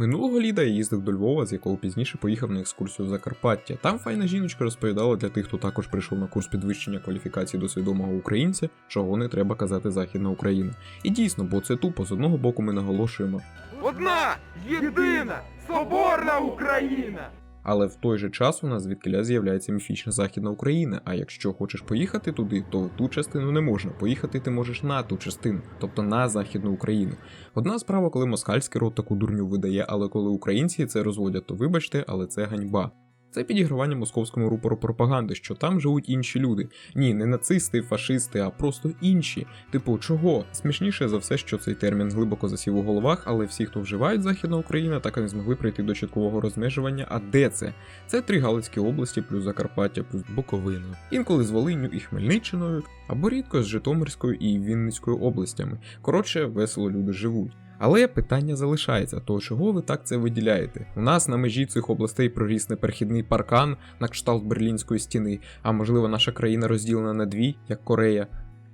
Минулого літа я їздив до Львова, з якого пізніше поїхав на екскурсію в Закарпаття. Там файна жіночка розповідала для тих, хто також прийшов на курс підвищення кваліфікації до свідомого українця, чого не треба казати Західна Україна. І дійсно, бо це тупо з одного боку ми наголошуємо, Одна, єдина, соборна Україна! Але в той же час у нас звідкиля з'являється міфічна Західна Україна. А якщо хочеш поїхати туди, то ту частину не можна. Поїхати ти можеш на ту частину, тобто на Західну Україну. Одна справа, коли москальський рот таку дурню видає, але коли українці це розводять, то вибачте, але це ганьба. Це підігравання московському рупору пропаганди, що там живуть інші люди. Ні, не нацисти, фашисти, а просто інші. Типу, чого? Смішніше за все, що цей термін глибоко засів у головах, але всі, хто вживають Західна Україна, так і не змогли прийти до чіткового розмежування. А де це? Це три Галицькі області, плюс Закарпаття, плюс Буковина. Інколи з Волинню і Хмельниччиною, або рідко з Житомирською і Вінницькою областями. Коротше, весело люди живуть. Але питання залишається, то чого ви так це виділяєте? У нас на межі цих областей проріс неперехідний паркан на кшталт Берлінської стіни, а можливо наша країна розділена на дві, як Корея.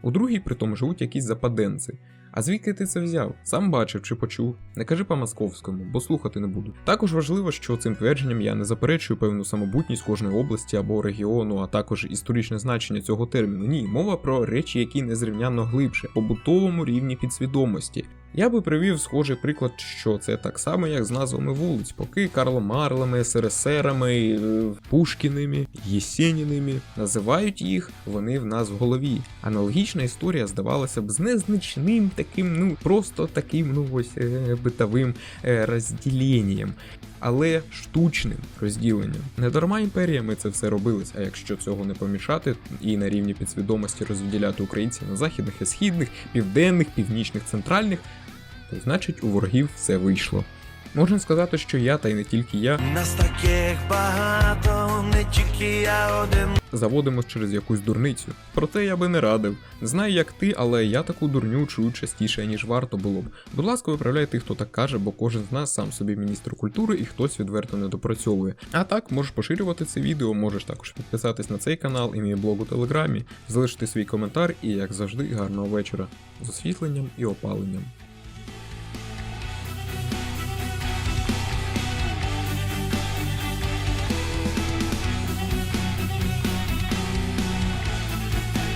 У другій притом живуть якісь западенці. А звідки ти це взяв? Сам бачив чи почув? Не кажи по-московському, бо слухати не буду. Також важливо, що цим твердженням я не заперечую певну самобутність кожної області або регіону, а також історичне значення цього терміну. Ні, мова про речі, які незрівнянно глибше, побутовому рівні підсвідомості. Я би привів схожий приклад, що це так само, як з назвами вулиць, поки Карлом Марлами, СРСРами, е, Пушкіними, Єсеніними називають їх, вони в нас в голові. Аналогічна історія здавалася б з незначним таким, ну просто таким, ну ось е, битовим е, розділенням. Але штучним розділенням. Не дарма імперіями це все робилось, а якщо цього не помішати і на рівні підсвідомості розділяти українців на західних і східних, південних, північних, центральних, значить у ворогів все вийшло. Можна сказати, що я, та й не тільки я, Нас таких багато, не тільки я один. заводимось через якусь дурницю. Проте я би не радив. Знаю, як ти, але я таку дурню чую частіше, ніж варто було б. Будь ласка, виправляй тих, хто так каже, бо кожен з нас сам собі міністр культури і хтось відверто не допрацьовує. А так, можеш поширювати це відео, можеш також підписатись на цей канал і мій блог у телеграмі, залишити свій коментар і, як завжди, гарного вечора з освітленням і опаленням.